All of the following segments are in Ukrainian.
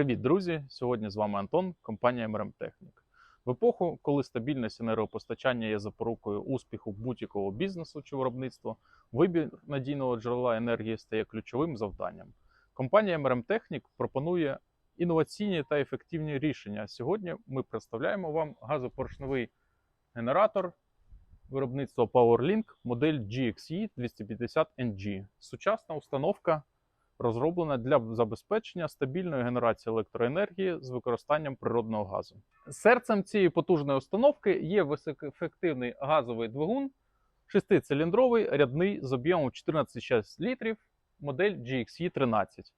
Привіт, друзі! Сьогодні з вами Антон, компанія MRM Technic. В епоху, коли стабільність енергопостачання є запорукою успіху будь-якого бізнесу чи виробництва, вибір надійного джерела енергії стає ключовим завданням. Компанія MRM Technic пропонує інноваційні та ефективні рішення. Сьогодні ми представляємо вам газопоршневий генератор виробництва PowerLink модель GXE 250NG. Сучасна установка розроблена для забезпечення стабільної генерації електроенергії з використанням природного газу. Серцем цієї потужної установки є високоефективний газовий двигун, шестициліндровий рядний з об'ємом 14,6 літрів, модель GXE 13,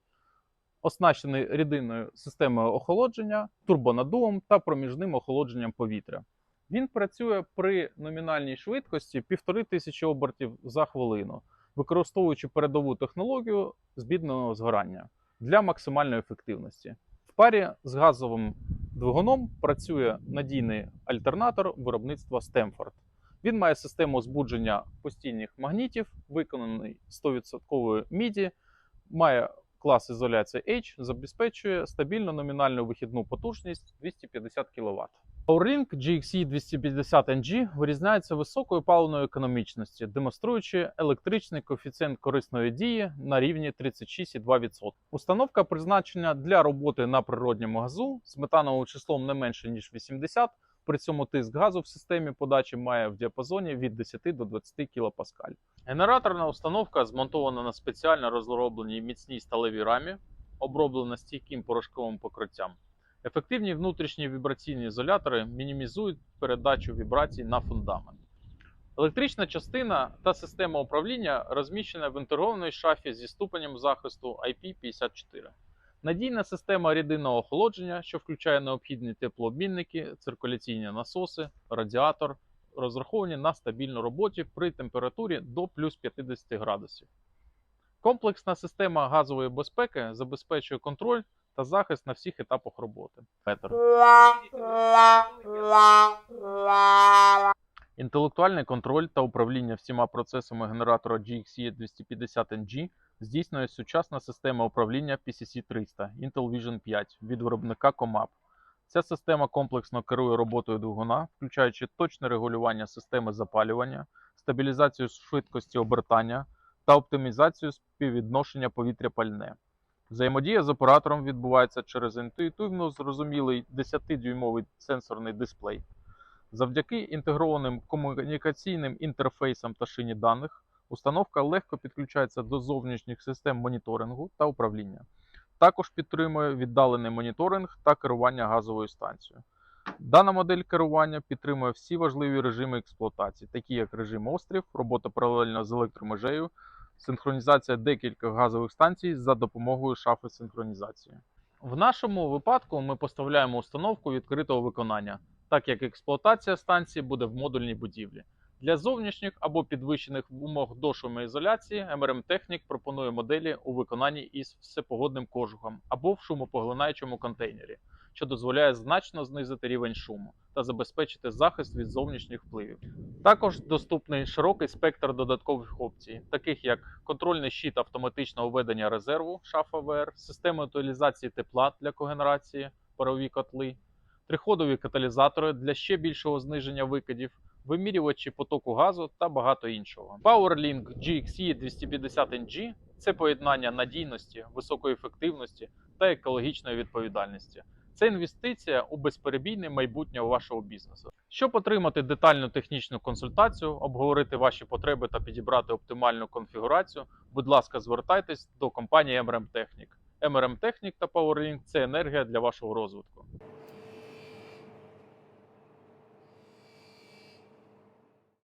оснащений рідинною системою охолодження, турбонаддувом та проміжним охолодженням повітря. Він працює при номінальній швидкості 1500 обертів за хвилину використовуючи передову технологію збідного згорання для максимальної ефективності. В парі з газовим двигуном працює надійний альтернатор виробництва Стемфорд. Він має систему збудження постійних магнітів, виконаний 100% міді, має клас ізоляції H, забезпечує стабільну номінальну вихідну потужність 250 кВт. PowerLink GXE 250NG вирізняється високою паливною економічністю, демонструючи електричний коефіцієнт корисної дії на рівні 36,2%. Установка призначена для роботи на природньому газу з метановим числом не менше ніж 80. При цьому тиск газу в системі подачі має в діапазоні від 10 до 20 кПа. Генераторна установка змонтована на спеціально розробленій міцній сталевій рамі, оброблена стійким порошковим покриттям. Ефективні внутрішні вібраційні ізолятори мінімізують передачу вібрацій на фундамент. Електрична частина та система управління розміщена в інтегрованій шафі зі ступенем захисту IP54. Надійна система рідинного охолодження, що включає необхідні теплообмінники, циркуляційні насоси, радіатор, розраховані на стабільну роботі при температурі до плюс 50 градусів. Комплексна система газової безпеки забезпечує контроль та захист на всіх етапах роботи. Метр. Інтелектуальний контроль та управління всіма процесами генератора GXE 250NG здійснює сучасна система управління PCC300 Intel Vision 5 від виробника Comap. Ця система комплексно керує роботою двигуна, включаючи точне регулювання системи запалювання, стабілізацію швидкості обертання та оптимізацію співвідношення повітря-пальне. Взаємодія з оператором відбувається через інтуїтивно зрозумілий 10-дюймовий сенсорний дисплей. Завдяки інтегрованим комунікаційним інтерфейсам та шині даних, установка легко підключається до зовнішніх систем моніторингу та управління. Також підтримує віддалений моніторинг та керування газовою станцією. Дана модель керування підтримує всі важливі режими експлуатації, такі як режим острів, робота паралельно з електромежею, синхронізація декількох газових станцій за допомогою шафи синхронізації. В нашому випадку ми поставляємо установку відкритого виконання, так як експлуатація станції буде в модульній будівлі. Для зовнішніх або підвищених вимог до шумоізоляції MRM Technic пропонує моделі у виконанні із всепогодним кожухом або в шумопоглинаючому контейнері, що дозволяє значно знизити рівень шуму та забезпечити захист від зовнішніх впливів. Також доступний широкий спектр додаткових опцій, таких як контрольний щит автоматичного ведення резерву шафа ВР, система утилізації тепла для когенерації, парові котли, триходові каталізатори для ще більшого зниження викидів, вимірювачі потоку газу та багато іншого. PowerLink GXE 250NG це поєднання надійності, високої ефективності та екологічної відповідальності. Це інвестиція у безперебійне майбутнє вашого бізнесу. Щоб отримати детальну технічну консультацію, обговорити ваші потреби та підібрати оптимальну конфігурацію, будь ласка, звертайтесь до компанії MRM Technic. MRM Technic та PowerLink – це енергія для вашого розвитку.